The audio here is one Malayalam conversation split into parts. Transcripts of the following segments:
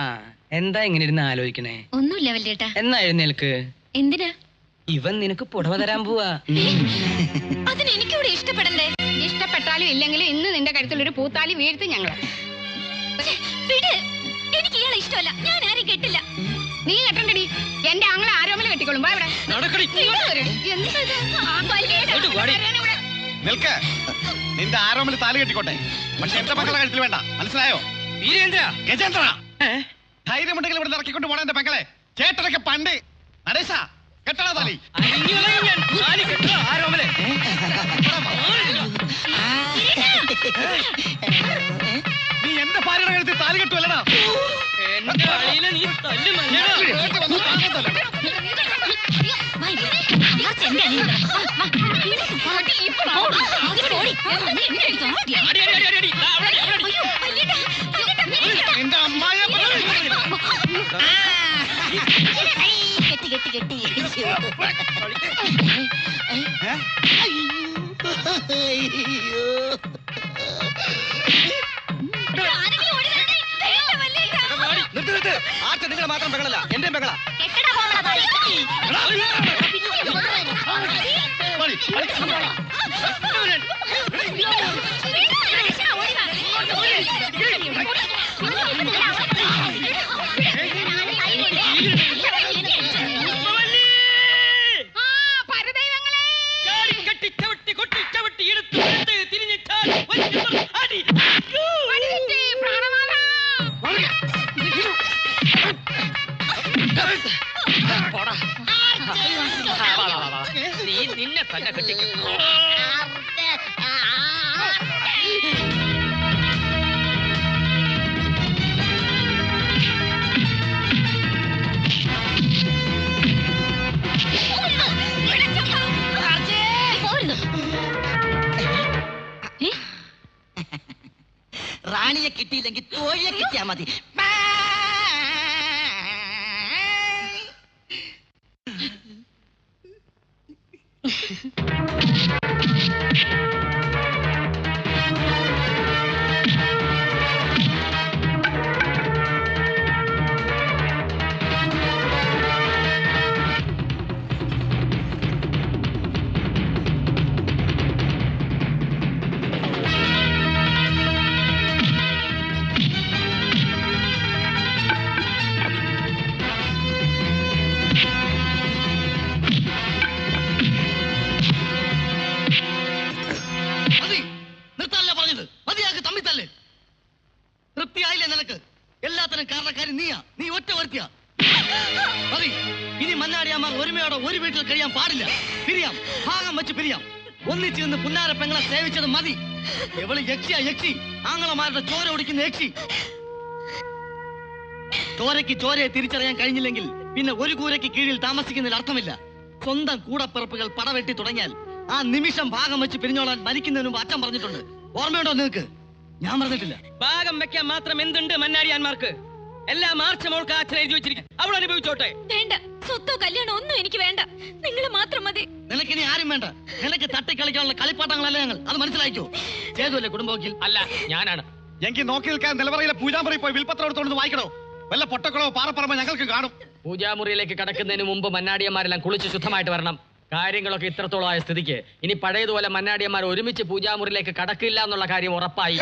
ആ എന്താ ഇങ്ങനെ ഇരുന്ന് ആലോചിക്കണേ? ഒന്നുമില്ല വല്യേട്ടാ. എന്നാ എഴുന്നേൽക്ക്? എന്തിനാ? ഇവൻ നിനക്ക് പുടവ തരാൻ പോവാ. അതിന് എനിക്കിവിടെ ഇഷ്ടപ്പെടണ്ടേ? ഇഷ്ടപ്പെട്ടാലും ഇല്ലെങ്കിലും ഇന്ന് നിന്റെ കഴുത്തിൽ ഒരു പൂത്താലി വീഴ്ത്തും ഞങ്ങൾ. വിട്. എനിക്ക് ഇയാളെ ഇഷ്ടമല്ല. ഞാൻ ആരും കെട്ടില്ല. നീ കെട്ടണ്ടടി. എന്റെ ആങ്ങളെ ആരോമല കെട്ടിക്കോളും. വാ ഇവിടെ. നടക്കടി. ഇങ്ങോട്ട് വരൂ. എന്താ ഇത്? ആ, വല്യേട്ടാ. ഇങ്ങോട്ട് വാടി. വരാനെ ഇവിടെ. നിൽക്ക്. നിന്റെ ആരോമിൽ താലി കെട്ടിക്കോട്ടെ. പക്ഷെ എന്റെ മക്കളെ കഴുത്തിൽ വേണ്ട. മനസ്സിലായോ? വീരേന്ദ്ര. ഗജേന്ദ്ര ധൈര്യമുണ്ടെങ്കിൽ ഇവിടെ ഇറക്കിക്കൊണ്ട് പോണ എന്റെ പെങ്ങളെ ചേട്ടനൊക്കെ പണ്ട് നടേശ കെട്ടണ താലി. നീ എന്റെ ഭാര്യയുടെ കഴുത്തിൽ താലി കെട്ടുമല്ലടാ എന്റെ ആർച്ച നിങ്ങളെ മാത്രം പെങ്ങളല്ല എന്റെയും പെങ്ങളാ കെട്ടടാ റാണിയെ കിട്ടിയില്ലെങ്കിൽ തോഴിയെ കിട്ടിയാ മതി മതി വീട്ടിൽ കഴിയാൻ പാടില്ല. പിരിയാം. ഭാഗം വെച്ച് പിരിയാം. ഒന്നിച്ച് നിന്ന് പുന്നാര പെങ്ങളെ സേവിച്ചത് മതി. എവൾ യക്ഷിയാ യക്ഷി. ആങ്ങളമാരുടെ ചോര ഒടിക്കുന്ന യക്ഷി. ചോരയ്ക്ക് ചോരയെ തിരിച്ചറിയാൻ കഴിഞ്ഞില്ലെങ്കിൽ പിന്നെ ഒരു കൂരയ്ക്ക് കീഴിൽ താമസിക്കുന്നതിൽ അർത്ഥമില്ല. സ്വന്തം കൂടപ്പിറപ്പുകൾ പടവെട്ടി തുടങ്ങിയാൽ ആ നിമിഷം ഭാഗം വെച്ച് പിരിഞ്ഞോളാൻ മരിക്കുന്നതിന് മുമ്പ് അച്ഛൻ പറഞ്ഞിട്ടുണ്ട്. ഓർമ്മയുണ്ടോ നിങ്ങൾക്ക്? ഞാൻ പറഞ്ഞിട്ടില്ല. ഭാഗം വെക്കാൻ മാത്രം എന്തുണ്ട് മന്നാരിയാന്മാർക്ക് എല്ലാ മാർച്ച് മോൾക്ക് അച്ഛൻ എഴുതി വെച്ചിരിക്കും. അവൾ അനുഭവിച്ചോട്ടെ? വേണ്ട. സ്വത്തോ കല്യാണോ ഒന്നും എനിക്ക് വേണ്ട. നിങ്ങൾ മാത്രം മതി. നിനക്ക് ഇനി ആരും വേണ്ട. നിനക്ക് തട്ടിക്കളിക്കാനുള്ള കളിപ്പാട്ടങ്ങളല്ല ഞങ്ങൾ? അത് മനസ്സിലാക്കോ ചേതുവല്ലേ കുടുംബവക്കിൽ? അല്ല ഞാനാണ്. എനിക്ക് നോക്കി നിൽക്കാൻ നിലവറയിലെ പൂജാമുറി പോയി വിൽപ്പത്രം എടുത്തോണ്ട് വായിക്കണോ? വല്ല പൊട്ടക്കളോ പാറപ്പറമ്പ ഞങ്ങൾക്ക് കാണും. പൂജാമുറിയിലേക്ക് കടക്കുന്നതിന് മുമ്പ് മന്നാടിയന്മാരെല്ലാം കുളിച്ച് ശുദ്ധമായിട്ട് വരണം. കാര്യങ്ങളൊക്കെ ഇത്രത്തോളം ആയ സ്ഥിതിക്ക്. ഇനി പഴയതുപോലെ മന്നാടിയന്മാർ ഒരുമിച്ച് പൂജാമുറിയിലേക്ക് കടക്കില്ല എന്നുള്ള കാര്യം ഉറപ്പായി.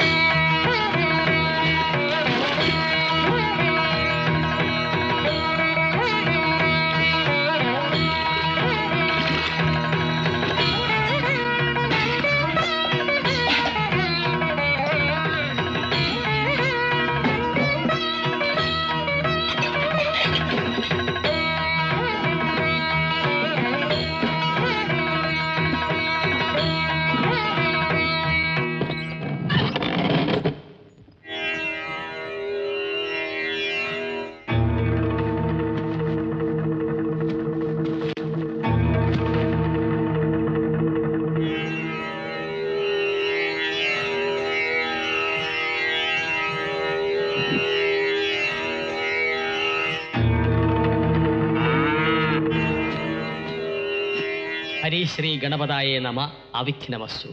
ഹരിശ്രീ ഗണപതായേ നമ അവിഘ്നമസ്തു.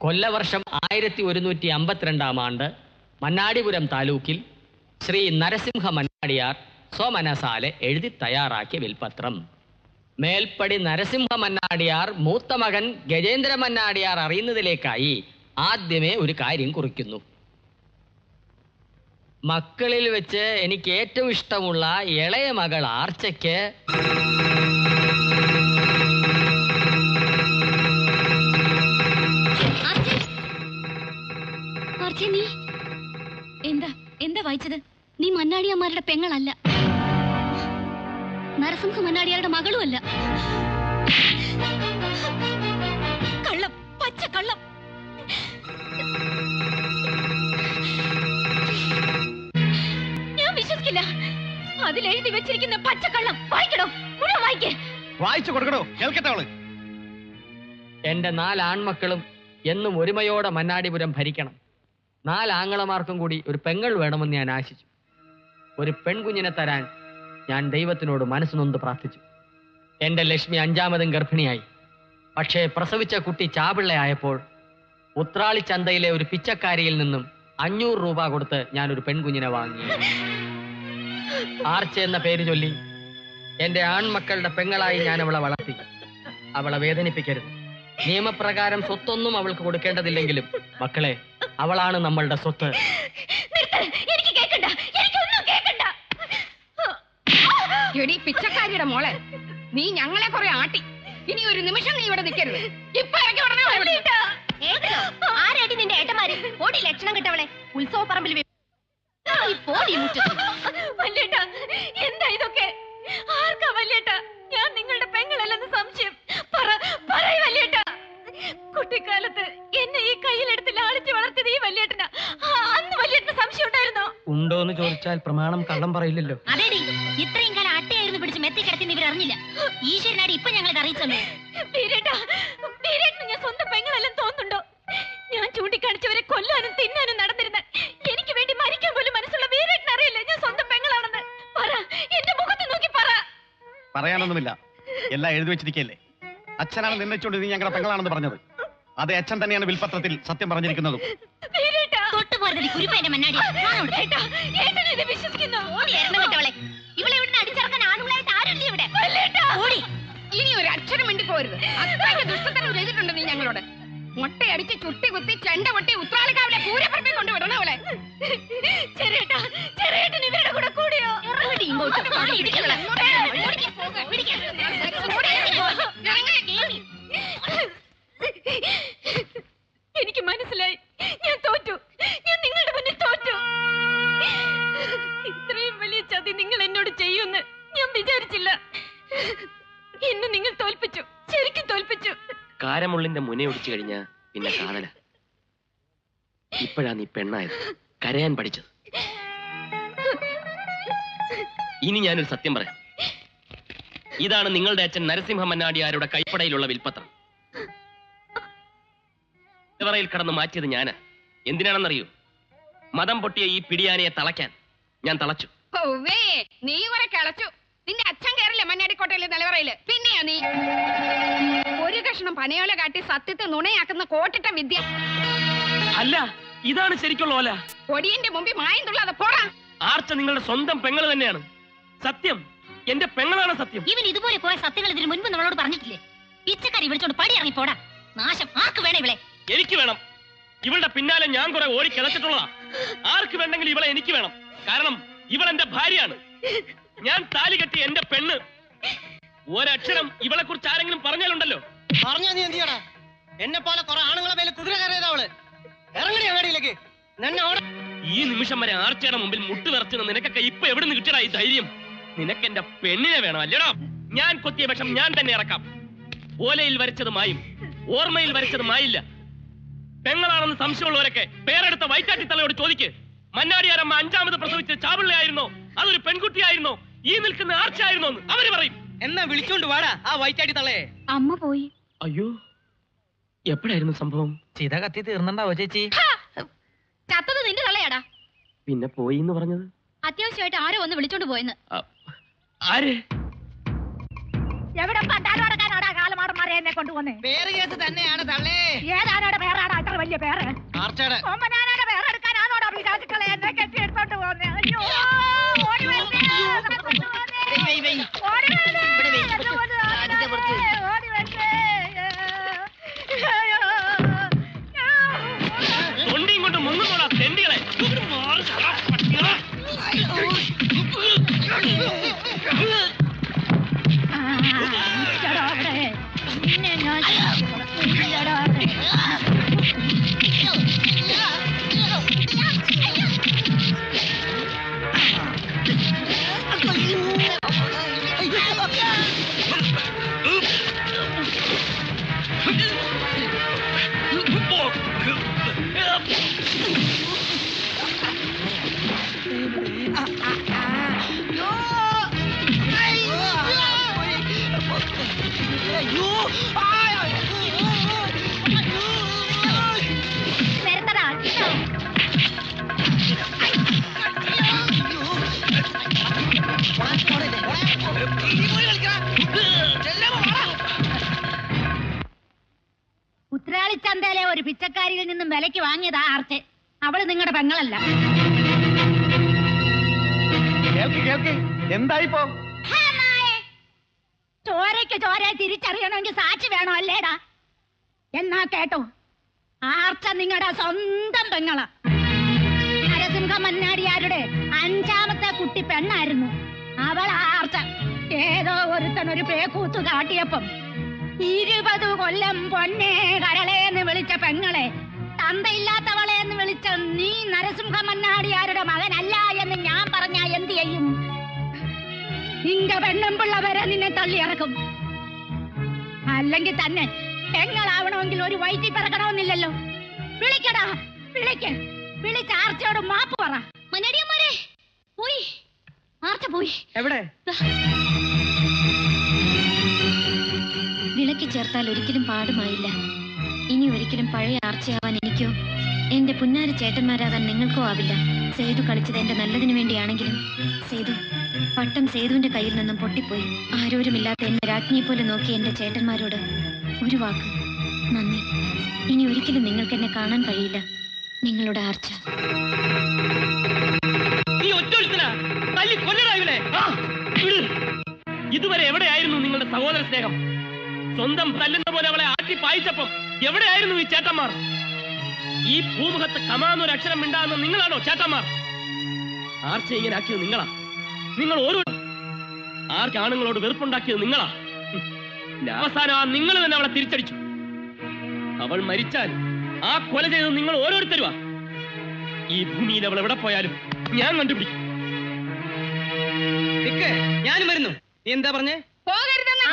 കൊല്ലവർഷം ആയിരത്തി ഒരുന്നൂറ്റി അമ്പത്തിരണ്ടാം ആണ്ട് മന്നാടിപുരം താലൂക്കിൽ ശ്രീ നരസിംഹ മന്നാടിയാർ സ്വമനസാലെ എഴുതി തയ്യാറാക്കിയ വിൽപത്രം. മേൽപ്പടി നരസിംഹ മന്നാടിയാർ മൂത്ത മകൻ ഗജേന്ദ്ര മന്നാടിയാർ അറിയുന്നതിലേക്കായി ആദ്യമേ ഒരു കാര്യം കുറിക്കുന്നു. മക്കളിൽ വെച്ച് എനിക്ക് ഏറ്റവും ഇഷ്ടമുള്ള ഇളയ മകൾ ആർച്ചയ്ക്ക് വായിച്ചത്? നീ മന്നാടിയമ്മാരുടെ പെങ്ങളല്ല. നരസിംഹ മന്നാടിയാരുടെ മകളുമല്ല. കള്ളം പച്ച കള്ളം. ഞാൻ വിശ്വസിക്കില്ല. അതിലെഴുതി വെച്ചിരിക്കുന്ന പച്ചക്കള്ളം വായിക്കണോ മുഴുവൻ വായിക്കേ. വായിച്ചു കൊടുക്കണോ കേൾക്കട്ടെ അവൾ. എന്റെ നാല് ആൺമക്കളും എന്നും ഒരുമയോടെ മന്നാടിപുരം ഭരിക്കണം. നാല് ആങ്ങളമാർക്കും കൂടി ഒരു പെങ്ങൾ വേണമെന്ന് ഞാൻ ആശിച്ചു. ഒരു പെൺകുഞ്ഞിനെ തരാൻ ഞാൻ ദൈവത്തിനോട് മനസ്സ് നൊന്ത് പ്രാർത്ഥിച്ചു. എന്റെ ലക്ഷ്മി അഞ്ചാമതും ഗർഭിണിയായി. പക്ഷേ പ്രസവിച്ച കുട്ടി ചാപിള്ളയായപ്പോൾ ഉത്രാളി ചന്തയിലെ ഒരു പിച്ചക്കാരിയിൽ നിന്നും അഞ്ഞൂറ് രൂപ കൊടുത്ത് ഞാൻ ഒരു പെൺകുഞ്ഞിനെ വാങ്ങി. ആർച്ച എന്ന പേര് ചൊല്ലി എന്റെ ആൺമക്കളുടെ പെങ്ങളായി ഞാൻ അവളെ വളർത്തി. അവളെ വേദനിപ്പിക്കരുത്. നിയമപ്രകാരം സ്വത്തൊന്നും അവൾക്ക് കൊടുക്കേണ്ടതില്ലെങ്കിലും മക്കളെ അവളാണ് നമ്മളുടെ സ്വത്ത്. നിർത്ത്. എനിക്ക് കേക്കണ്ട. എനിക്കൊന്നും കേക്കണ്ട. എടി പിച്ചക്കാരിയുടെ മോളെ. നീ ഞങ്ങളെ കുറെ ആട്ടി. ഇനി ഒരു നിമിഷം നീ ഇവിടെ നിൽക്കരുത്. ഇപ്പൊ ഇറങ്ങി ഉടനെ. ആരടി നിന്റെ ഏട്ടന്മാര്? ഓടി ലക്ഷണം കിട്ടവളെ. ഉത്സവ പറമ്പിൽ വല്യേട്ട എന്താ ഇതൊക്കെ? ആർക്കാ വല്യേട്ടാ? ഞാൻ നിങ്ങളുടെ പെങ്ങളല്ലെന്ന് സംശയം. പറ പറയ്. കുട്ടിക്കാലത്ത് എന്നെ ഈ കയ്യിലെടുത്ത് ലാളിച്ച് വളർത്തിയത് ഈ വല്യേട്ടനാ. അന്ന് വല്യേട്ടന് സംശയം ഉണ്ടായിരുന്നോ? ഉണ്ടോ എന്ന് ചോദിച്ചാൽ പ്രമാണം കള്ളം പറയില്ലല്ലോ. അതേടി ഇത്രയും കാലം അട്ടയായിരുന്നു പിടിച്ച് മെത്തി കിടത്തി ഇവർ അറിഞ്ഞില്ല. ഈശ്വരനാടി ഇപ്പൊ ഞങ്ങളെ അറിയിച്ചത് ഞാൻ സ്വന്തം പെങ്ങളെല്ലാം തോന്നുന്നുണ്ടോ? ഞാൻ ചൂണ്ടിക്കാണിച്ചവരെ കൊല്ലാനും തിന്നാനും നടന്നിരുന്ന എനിക്ക് വേണ്ടി മരിക്കാൻ പോലും മനസ്സുള്ള വീരേട്ടൻ അറിയില്ല? ഞാൻ സ്വന്തം പെങ്ങളാണെന്ന്. പറ എന്റെ മുഖത്ത് നോക്കി പറ. പറയാനൊന്നുമില്ല. എല്ലാം എഴുതി വെച്ചിരിക്കല്ലേ അച്ഛനാണ് നിർണയിച്ചുകൊണ്ട് നീ ഞങ്ങളുടെ പെങ്ങളാണെന്ന് പറഞ്ഞത്. അതെ അച്ഛൻ തന്നെയാണ് വിൽപത്രത്തിൽ സത്യം പറഞ്ഞിരിക്കുന്നതും. ഇനി ഒരു അക്ഷരം മിണ്ടി പോരുത്. അത്രയ്ക്ക് ദുഷ്ടത്തരം ചെയ്തിട്ടുണ്ട് നീ ഞങ്ങളോട്. മുട്ടയടിച്ച് ചുട്ടി കുത്തി ചെണ്ട പൊട്ടി ഉത്രാളിക്കാവിലെ പൂരപ്പറമ്പിൽ കൊണ്ടുവിടണം അവളെ. ചെറിയേട്ടാ ചെറിയേട്ടൻ ഇവരുടെ കൂടെ കൂടിയോ? ഇങ്ങോട്ട് കാരമുള്ളിന്റെ മുനയൊടിച്ചു കഴിഞ്ഞ പിന്നെ കാണല ഇപ്പോഴാ നീ പെണ്ണായത്. കരയാൻ പഠിച്ചത്. ഇനി ഞാനൊരു സത്യം പറയാം. ഇതാണ് നിങ്ങളുടെ അച്ഛൻ നരസിംഹ മന്നാടിയാരുടെ കൈപ്പടയിലുള്ള വിൽപ്പത്രം ിൽ കടന്ന് മാറ്റിയത് ഞാനാ. എന്തിനാണെന്നറിയൂ? മതം പൊട്ടിയ ഈ പിടിയാനയെ തളയ്ക്കാൻ ഞാൻ തളച്ചു. നീ വരെ കളച്ചു. നിന്റെ അച്ഛൻ കയറില്ല മണ്ണാടിക്കോട്ടയിലെ നിലവറയിൽ? പിന്നെയാ നീ. ഒരു കഷ്ണം പനയോല കാട്ടി സത്യത്തെ നുണയാക്കുന്ന കോട്ടിട്ട വിദ്യ. അല്ല ഇതാണ് ശരിക്കുള്ള ഓല. കൊടിയന്റെ മുമ്പിൽ മായം തുള്ളാതെ പോടാ. ആർച്ച നിങ്ങളുടെ സ്വന്തം പെങ്ങൾ തന്നെയാണ്. സത്യം എന്റെ പെങ്ങളാണ് സത്യം. ഇവൻ ഇതുപോലെ പോയ സത്യങ്ങൾ ഇതിന് മുൻപ് നമ്മളോട് പറഞ്ഞിട്ടില്ലേ? പിച്ചക്കാരി വിളിച്ചോണ്ട് പടി ഇറങ്ങി പോടാ. നാശം ആർക്ക് വേണം ഇവളെ? എനിക്ക് വേണം. ഇവളുടെ പിന്നാലെ ഞാൻ കുറെ ഓടി കിളച്ചിട്ടുള്ളതാ ആർക്ക് വേണ്ടെങ്കിലും ഇവളെ എനിക്ക് വേണം. കാരണം ഇവൾ എന്റെ ഭാര്യയാണ്. ഞാൻ താലി കെട്ടി എന്റെ പെണ്ണ്. ഒരക്ഷരം ഇവളെ കുറിച്ച് ആരെങ്കിലും പറഞ്ഞാലുണ്ടല്ലോ? പറഞ്ഞാ നീ എന്തിയാടാ എന്നെ പോലെ കുറെ ആണുങ്ങളെ മേലെ കുതിര കയറിയതാ അവൾ. ഇറങ്ങടി അങ്ങാടിയിലേക്ക്. ഈ നിമിഷം വരെ ആർച്ചയുടെ മുമ്പിൽ മുട്ട് വിറച്ചുന്ന നിനക്കൊക്കെ ഇപ്പൊ എവിടെ നിന്ന് കിട്ടിയടാ ഈ ധൈര്യം? നിനക്ക് എന്റെ പെണ്ണിനെ വേണം അല്ലടാ. ഞാൻ കൊത്തിയ വിഷം ഞാൻ തന്നെ ഇറക്കാം. ഓലയിൽ വരച്ചത് മായും. ഓർമ്മയിൽ വരച്ചത് മായില്ല. പെങ്ങളാണെന്ന് സംശയമുള്ളവരൊക്കെ പേരെടുത്ത വൈറ്റാട്ടി തലയോട് ചോദിക്ക്. മന്നാടിയാരമ്മ അഞ്ചാമത് പ്രസവിച്ച ചാപിള്ളയായിരുന്നോ അതൊരു പെൺകുട്ടിയായിരുന്നോ? ഈ നിൽക്കുന്ന ആർച്ചയായിരുന്നോ എന്ന് അവർ പറയും. എന്നാ വിളിച്ചോണ്ട് വാടാ. ആ വൈറ്റാടി തള്ളേ. അമ്മ പോയി. അയ്യോ എപ്പോഴായിരുന്നു സംഭവം? ചിത കത്തി തീർന്നുണ്ടാവോ ചേച്ചി? ചത്തത് നിന്റെ തള്ളയാടാ. പിന്നെ പോയി എന്ന് പറഞ്ഞത്? അത്യാവശ്യമായിട്ട് ആരോ ഒന്ന് വിളിച്ചോണ്ട് പോയെന്ന്. ആര്? എവിടെ പണ്ടാരോടക്കാനോടാ കാലമാടന്മാരെ എന്നെ കൊണ്ടുവന്നേ? പേര് കേട്ട് തന്നെയാണ് തള്ളേ. ഏതാനോടെ പേരാടാ? അത്ര വലിയ പേര്. ആർച്ചയുടെ ഓമനാനോടെ പേരെടുക്കാനാണോടാ വിചാരിച്ചിട്ടുള്ള എന്നെ കെട്ടി എടുത്തോണ്ട് പോന്നെ? അയ്യോ ഓടി. ആ, നിൽക്കടാ ഉത്രാളിച്ചന്തയിലെ ഒരു പിച്ചക്കാരിയിൽ നിന്നും വിലയ്ക്ക് വാങ്ങിയതാ ആർച്ച്. അവൾ നിങ്ങളുടെ പെങ്ങളല്ല. എന്തായിപ്പോ. ചോരയ്ക്ക് ചോരയെ തിരിച്ചറിയണമെങ്കിൽ സാക്ഷി വേണോ അല്ലേടാ? എന്നാ കേട്ടോ? ആർച്ച നിങ്ങളുടെ സ്വന്തം പെങ്ങള. നരസിംഹ മന്നാടിയാരുടെ അഞ്ചാമത്തെ കുട്ടി പെണ്ണായിരുന്നു. അവൾ ആർച്ച. ഏതോ ഒരുത്തൻ ഒരു പേക്കൂത്തു കാട്ടിയപ്പം ഇരുപത് കൊല്ലം പൊന്നേ കരളേന്ന് വിളിച്ച പെങ്ങളെ തന്തയില്ലാത്തവളെ എന്ന് വിളിച്ച നീ നരസിംഹ മന്നാടിയാരുടെ മകനല്ല എന്ന് ഞാൻ പറഞ്ഞ എന്ത് ചെയ്യും? നിന്റെ പെണ്ണും പിള്ള വരെ നിന്നെ തള്ളി ഇറക്കും അല്ലെങ്കിൽ തന്നെ പെങ്ങളാവണമെങ്കിൽ ഒരു വയറ്റിൽ പിറക്കണമെന്നില്ലല്ലോ. വിളിക്കടാ വിളിക്ക്. വിളിച്ച് ആർച്ചയോട് മാപ്പ് പറ. മനടിയന്മാരെ പോയി. ആർച്ച പോയി. എവിടെ? വിളക്ക് ചേർത്താൽ ഒരിക്കലും പാടുമായില്ല. ഇനി ഒരിക്കലും പഴയ ആർച്ചയാവാൻ എനിക്കോ എന്റെ പുന്നാര ചേട്ടന്മാരാകാൻ നിങ്ങൾക്കോ ആവില്ല. സേതു കളിച്ചത് എന്റെ നല്ലതിനു വേണ്ടിയാണെങ്കിലും സേതു പട്ടം സേതുവിന്റെ കയ്യിൽ നിന്നും പൊട്ടിപ്പോയി. ആരോരുമില്ലാത്ത എന്നെ രാജ്ഞിയെ പോലെ നോക്കി എന്റെ ചേട്ടന്മാരോട് ഒരു വാക്ക്. നന്ദി. ഇനി ഒരിക്കലും നിങ്ങൾക്ക് എന്നെ കാണാൻ കഴിയില്ല. നിങ്ങളുടെ ആർച്ച. ഇതുവരെ എവിടെയായിരുന്നു നിങ്ങളുടെ സഹോദര സ്നേഹം? സ്വന്തം തല്ലുന്ന പോലെ അവളെ ആട്ടി പായിച്ചപ്പം എവിടെയായിരുന്നു ഈ ചേട്ടന്മാർ? ഈ ഭൂമുഖത്ത് കമാന്നൊരു അക്ഷരം മിണ്ടാകുന്ന നിങ്ങളാണോ ചേട്ടന്മാർ? ആർച്ച ഇങ്ങനെ ആക്കിയത് നിങ്ങളാ? നിങ്ങൾ ഓരോ ആർക്ക് ആണുങ്ങളോട് വെറുപ്പുണ്ടാക്കിയത് നിങ്ങളാ? അവസാനം ആ നിങ്ങൾ തന്നെ അവളെ തിരിച്ചടിച്ചു. അവൾ മരിച്ചാൽ ആ കൊല ചെയ്തത് നിങ്ങൾ ഓരോരുത്തരുവാ ഈ ഭൂമിയിൽ അവൾ എവിടെ പോയാലും ഞാൻ കണ്ടുപിടിക്കും. ഞാനും വരുന്നു. നീ എന്താ പറഞ്ഞേ? പോകരുതെന്നാ?